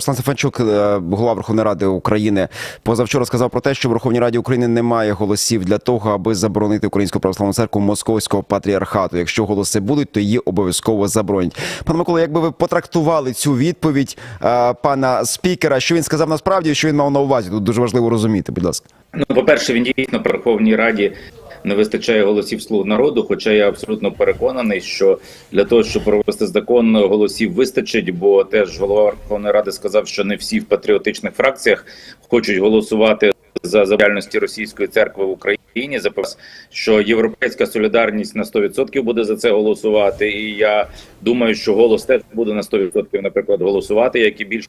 Руслан Стефанчук, е, голова Верховної Ради України, позавчора сказав про те, що в Верховній Раді України немає голосів для того, аби заборонити Українську православну церкву Московського патріархату. Якщо голоси будуть, то її обов'язково заборонять. Пане Микола, як би ви потрактували цю відповідь е, пана спікера? Що він сказав насправді, що він мав на увазі? Тут дуже важливо розуміти. Будь ласка. Ну, по-перше, він дійсно при Верховній Раді не вистачає голосів слуг народу. Хоча я абсолютно переконаний, що для того, щоб провести закон, голосів вистачить, бо теж голова Верховної Ради сказав, що не всі в патріотичних фракціях хочуть голосувати за діяльності російської церкви в Україні. Запевнив, що європейська солідарність на 100% буде за це голосувати. І я думаю, що голос теж буде на 100%, наприклад, голосувати, як і більше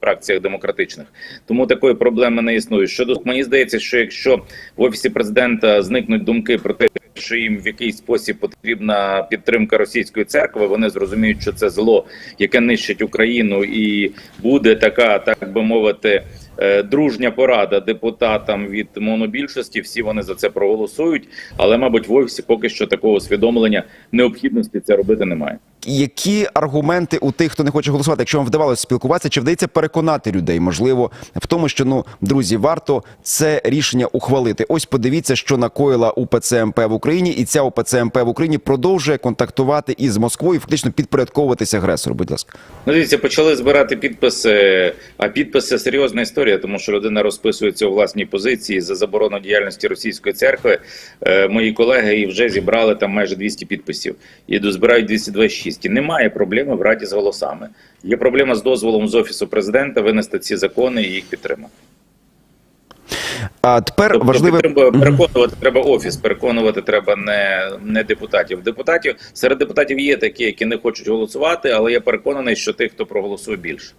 фракціях демократичних. Тому такої проблеми не існує. Щодо мені здається, що якщо в офісі президента зникнуть думки про те, що їм в якийсь спосіб потрібна підтримка російської церкви, вони зрозуміють, що це зло, яке нищить Україну, і буде така, так би мовити. е, Дружня порада депутатам від монобільшості, всі вони за це проголосують. Але, мабуть, в офісі поки що такого усвідомлення необхідності це робити немає. Які аргументи у тих, хто не хоче голосувати, якщо вам вдавалося спілкуватися, чи вдається переконати людей, можливо, в тому, що ну друзі, варто це рішення ухвалити? Ось подивіться, що накоїла УПЦ МП в Україні, і ця УПЦ МП в Україні продовжує контактувати із Москвою, фактично підпорядковуватися агресору. Будь ласка. Ну, дивіться, почали збирати підписи. А підписи серйозна історія, тому що людина розписується у власній позиції за заборону діяльності російської церкви. Е, мої колеги і вже зібрали там майже 200 підписів і дозбирають 226. І немає проблеми в раді з голосами. Є проблема з дозволом з офісу президента винести ці закони і їх підтримати. А тепер Тобто важливе треба переконувати треба офіс, переконувати треба не, не депутатів. Депутатів серед депутатів є такі, які не хочуть голосувати, але я переконаний, що тих, хто проголосує більше.